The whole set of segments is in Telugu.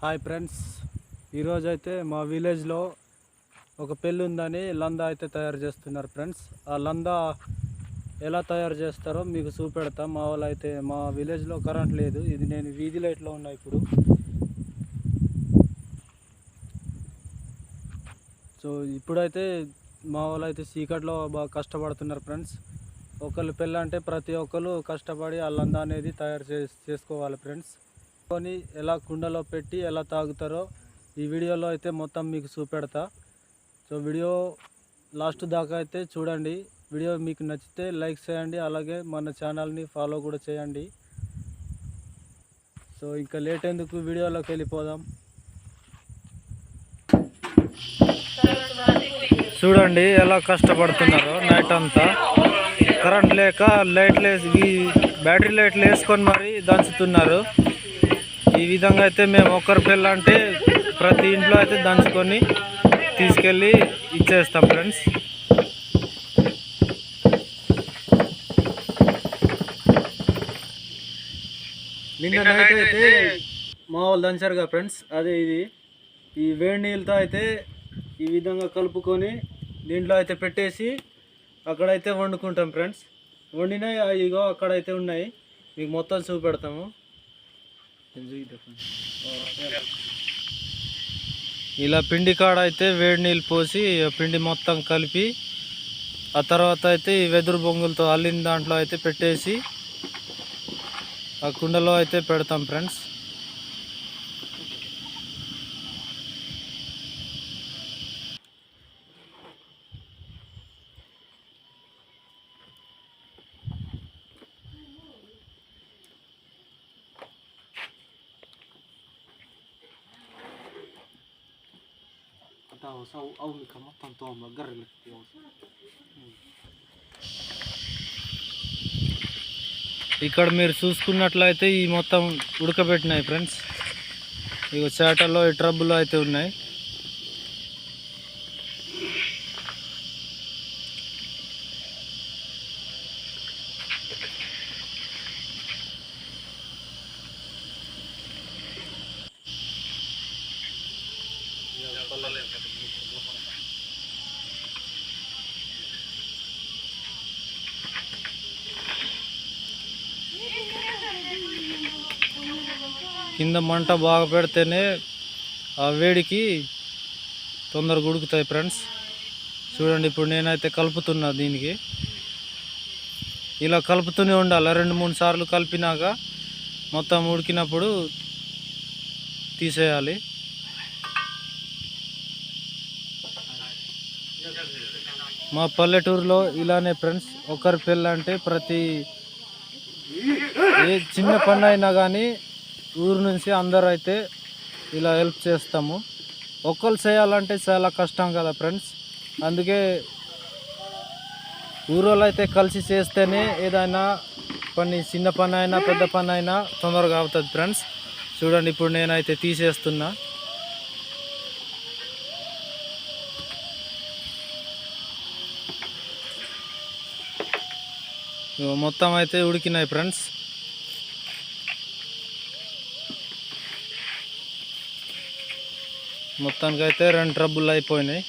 Hi friends. ఈరోజు అయితే మా విలేజ్లో ఒక పెళ్ళి ఉందని లందా అయితే తయారు చేస్తున్నారు ఫ్రెండ్స్. ఆ లందా ఎలా తయారు చేస్తారో మీకు చూపెడతాం. మా వాళ్ళు అయితే మా విలేజ్లో కరెంట్ లేదు. ఇది నేను వీధి లైట్లో ఉన్నా ఇప్పుడు. సో ఇప్పుడైతే మా వాళ్ళు అయితే చీకట్లో బాగా కష్టపడుతున్నారు ఫ్రెండ్స్. ఒకళ్ళు పెళ్ళంటే ప్రతి ఒక్కరు కష్టపడి ఆ లందా అనేది తయారు చేసుకోవాలి ఫ్రెండ్స్. కొని ఎలా కుండలో పెట్టి ఎలా తాగుతారో ఈ వీడియోలో అయితే మొత్తం మీకు చూపెడతా. సో వీడియో లాస్ట్ దాకా అయితే చూడండి. వీడియో మీకు నచ్చితే లైక్ చేయండి అలాగే మన ఛానల్ని ఫాలో కూడా చేయండి. సో ఇంకా లేట్ ఎందుకు వీడియోలోకి వెళ్ళిపోదాం. చూడండి ఎలా కష్టపడుతున్నారో నైట్ అంతా. కరెంట్ లేక లైట్లు వేసి బ్యాటరీ లైట్లు వేసుకొని మరి దంచుతున్నారు. ఈ విధంగా అయితే మేము ఒక్కరి పిల్ల అంటే ప్రతి ఇంట్లో అయితే దంచుకొని తీసుకెళ్ళి ఇచ్చేస్తాం ఫ్రెండ్స్. నిన్న నైట్ అయితే మా వాళ్ళు దంచారు కదా ఫ్రెండ్స్. అదే ఇది. ఈ వేడి నీళ్ళతో అయితే ఈ విధంగా కలుపుకొని దీంట్లో అయితే పెట్టేసి అక్కడైతే వండుకుంటాం ఫ్రెండ్స్. వండినాయి ఇగో అక్కడైతే ఉన్నాయి. మీకు మొత్తం చూపెడతాము. ఇలా పిండి కాడ అయితే వేడి నీళ్ళు పోసి పిండి మొత్తం కలిపి ఆ తర్వాత అయితే ఈ వెదురు బొంగులతో అల్లిన దాంట్లో అయితే పెట్టేసి ఆ కుండలో అయితే పెడతాం ఫ్రెండ్స్. ఇక్కడ మీరు చూసుకున్నట్లయితే ఈ మొత్తం ఉడకబెట్టినాయి ఫ్రెండ్స్ ఇక చేటల్లో ఈ ట్రబ్బులు అయితే ఉన్నాయి కింద మంట బాగా పెడితేనే ఆ వేడికి తొందరగా ఉడుకుతాయి ఫ్రెండ్స్. చూడండి ఇప్పుడు నేనైతే కలుపుతున్నా దీనికి. ఇలా కలుపుతూనే ఉండాలి. రెండు మూడు సార్లు కలిపినాక మొత్తం ఉడికినప్పుడు తీసేయాలి. మా పల్లెటూరులో ఇలానే ఫ్రెండ్స్ ఒకరి పెళ్ళంటే ప్రతి ఏ చిన్న పని అయినా కానీ ఊరు నుంచి అందరూ అయితే ఇలా హెల్ప్ చేస్తాము. ఒక్కరు చేయాలంటే చాలా కష్టం కదా ఫ్రెండ్స్. అందుకే ఊరోళ్ళు అయితే కలిసి చేస్తేనే ఏదైనా పని చిన్న పని అయినా పెద్ద పని అయినా తొందరగా అవుతుంది ఫ్రెండ్స్. చూడండి ఇప్పుడు నేనైతే తీసేస్తున్నా. మొత్తం అయితే ఉడికినాయి ఫ్రెండ్స్. మొత్తానికి అయితే రెండు ట్రబ్బులు అయిపోయినాయి.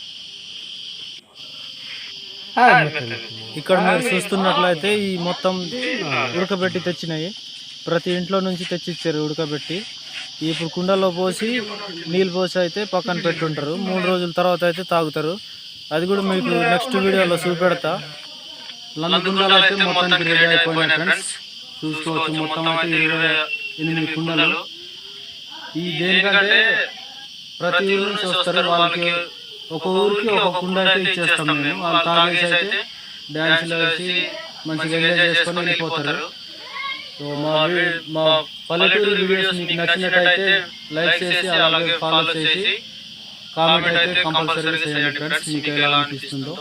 ఇక్కడ మీరు చూస్తున్నట్లయితే ఈ మొత్తం ఉడకబెట్టి తెచ్చినాయి. ప్రతి ఇంట్లో నుంచి తెచ్చిచ్చారు ఉడకబెట్టి. ఇప్పుడు కుండలో పోసి నీళ్ళు పోసి అయితే పక్కన పెట్టుంటారు. మూడు రోజుల తర్వాత అయితే తాగుతారు. అది కూడా మీకు నెక్స్ట్ వీడియోలో చూపెడతా. కుండలు అయితే మొత్తానికి రెడీ అయిపోయినాయి ఫ్రెండ్స్. చూసుకోవచ్చు. మొత్తం అయితే ఇరవై ఎనిమిది కుండలు. ఈ దేనికంటే ప్రతి ఊరు నుంచి వస్తారు. వాళ్ళకి ఒక ఊరికి ఒక కుండ అయితే ఇచ్చేస్తాం మేము. వాళ్ళు తాగేసి అయితే డ్యాన్సులు వేసి మంచిగా ఎంజాయ్ చేసుకొని వెళ్ళిపోతారు. సో మా మా పల్లెటూరు వీడియోస్ మీకు నచ్చినట్టయితే లైక్ చేసి అలాగే ఫాలో చేసి కామెంట్ అయితే కంపల్సరీ చేయండి ఫ్రెండ్స్. మీకు ఎలా అనిపిస్తుందో